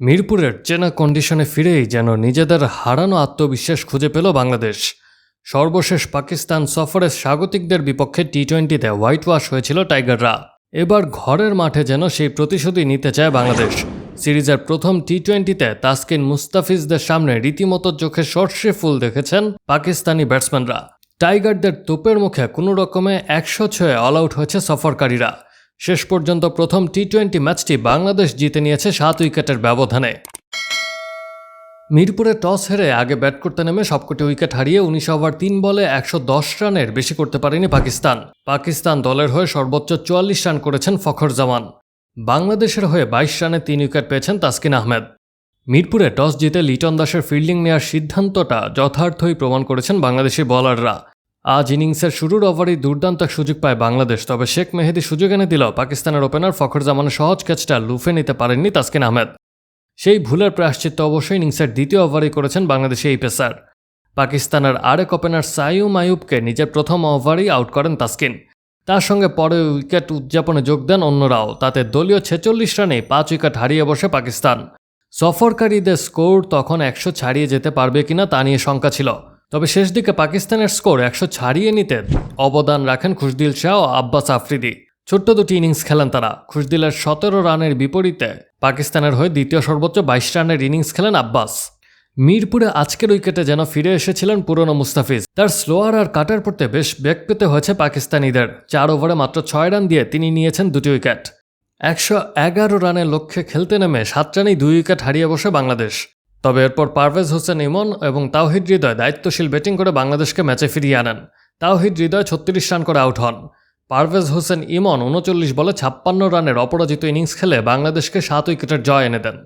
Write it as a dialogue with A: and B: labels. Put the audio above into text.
A: মিরপুরের চেনা কন্ডিশনে ফিরেই যেন নিজেদের হারানো আত্মবিশ্বাস খুঁজে পেল বাংলাদেশ। সর্বশেষ পাকিস্তান সফরে স্বাগতিকদের বিপক্ষে টি টোয়েন্টিতে হোয়াইট ওয়াশ হয়েছিল টাইগাররা। এবার ঘরের মাঠে যেন সেই প্রতিশোধই নিতে চায় বাংলাদেশ। সিরিজের প্রথম টি টোয়েন্টিতে তাসকিন মুস্তাফিজদের সামনে রীতিমতো চোখে সর্ষে ফুল দেখেছেন পাকিস্তানি ব্যাটসম্যানরা। টাইগারদের তোপের মুখে কোনো রকমে একশো ছয়ে অল আউট হয়েছে সফরকারীরা। শেষ পর্যন্ত প্রথম টি টোয়েন্টি ম্যাচটি বাংলাদেশ জিতে নিয়েছে সাত উইকেটের ব্যবধানে। মিরপুরে টস হেরে আগে ব্যাট করতে নেমে সবকটি উইকেট হারিয়ে উনিশ ওভার তিন বলে একশো দশ রানের বেশি করতে পারেনি পাকিস্তান। পাকিস্তান দলের হয়ে সর্বোচ্চ চুয়াল্লিশ রান করেছেন ফখর জামান। বাংলাদেশের হয়ে বাইশ রানে তিন উইকেট পেয়েছেন তাসকিন আহমেদ। মিরপুরে টস জিতে লিটন দাসের ফিল্ডিং নেওয়ার সিদ্ধান্তটা যথার্থই প্রমাণ করেছেন বাংলাদেশি বোলাররা। আজ ইনিংসের শুরুর ওভারেই দুর্দান্ত সুযোগ পায় বাংলাদেশ, তবে শেখ মেহেদি সুযোগ এনে দিল পাকিস্তানের ওপেনার ফখর জামানের সহজ ক্যাচটা লুফে নিতে পারেননি তাসকিন আহমেদ। সেই ভুলের প্রায়শ্চিত্ত অবশ্যই ইনিংসের দ্বিতীয় ওভারেই করেছেন বাংলাদেশি এই পেসার। পাকিস্তানের আরেক ওপেনার সাইউম আয়ুবকে নিজের প্রথম ওভারেই আউট করেন তাসকিন। তার সঙ্গে পরে উইকেট উদযাপনে যোগ দেন অন্যরাও, তাতে দলীয় ছেচল্লিশ রানে পাঁচ উইকেট হারিয়ে বসে পাকিস্তান। সফরকারীদের স্কোর তখন একশো ছাড়িয়ে যেতে পারবে কিনা তা নিয়ে শঙ্কা ছিল। তবে শেষ দিকে পাকিস্তানের স্কোর একশো ছাড়িয়ে নিতে অবদান রাখেন খুশদিল শাহ ও আব্বাস আফ্রিদি। ছোট্ট দুটি ইনিংস খেলেন তারা। খুশদিলের সতেরো রানের বিপরীতে পাকিস্তানের হয়ে দ্বিতীয় সর্বোচ্চ বাইশ রানের ইনিংস খেলেন আব্বাস। মিরপুরে আজকের উইকেটে যেন ফিরে এসেছিলেন পুরনো মুস্তাফিজ। তার স্লোয়ার আর কাটার পড়তে বেশ বেগ পেতে হয়েছে পাকিস্তানিদের। চার ওভারে মাত্র ছয় রান দিয়ে তিনি নিয়েছেন দুটি উইকেট। একশো এগারো রানের লক্ষ্যে খেলতে নেমে সাত রানেই দুই উইকেট হারিয়ে বসে বাংলাদেশ। তবে এরপর পারভেজ হোসেন ইমন এবং তাওহিদ হৃদয় দায়িত্বশীল ব্যাটিং করে বাংলাদেশকে ম্যাচে ফিরিয়ে আনেন। তাওহিদ হৃদয় ছত্রিশ রান করে আউট হন। পারভেজ হোসেন ইমন উনচল্লিশ বলে ছাপ্পান্ন রানের অপরাজিত ইনিংস খেলে বাংলাদেশকে সাত উইকেটের জয় এনে দেন।